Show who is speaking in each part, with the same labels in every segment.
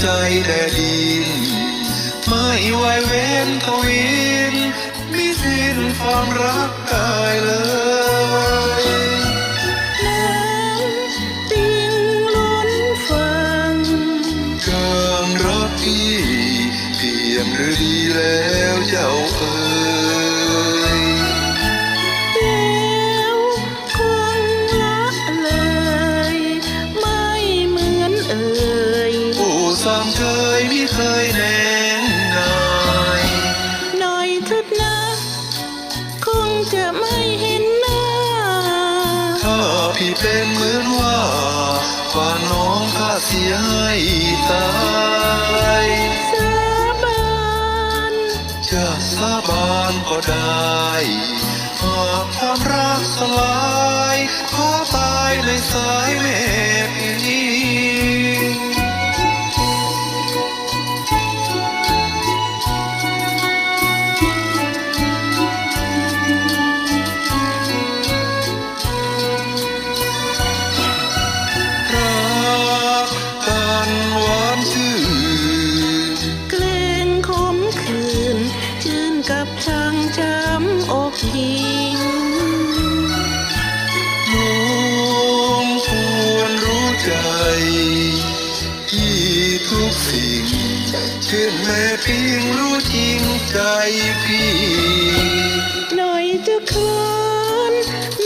Speaker 1: ใจ
Speaker 2: แด่
Speaker 1: ดินไม่ไหวเว้นทวินมิสิ้นความรักกายเลยเกินรักพี่เพียงหรือดีแล้วเจ้าเอ๋ย
Speaker 2: มเค
Speaker 1: ยไม่เคยแน่งนาย
Speaker 2: หน่อยเถิดนะ คงจะไม่เห็นหน้า
Speaker 1: ถ้าพี่เป็นเหมือนว่าว่าน้องข้าเสียให้ตาย
Speaker 2: สาบาน
Speaker 1: จะสาบานก็ได้หากความรักสลายขอตายในสายแม่ ที่ทุกสิ่งเช่นแม่เพียงรู้จริงใจพี่
Speaker 2: หน่อยจะคลอน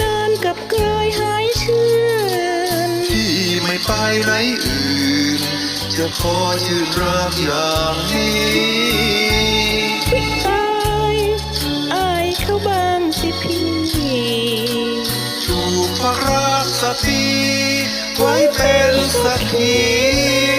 Speaker 2: นานกับกลายหายเชื่อน
Speaker 1: ที่ไม่ไปไหนอื่น จะขอชื่นรักอย่างนี้
Speaker 2: อายอายเขาบ้างสิพี่
Speaker 1: ถูกพระรักสักทีไว้เป็นสักที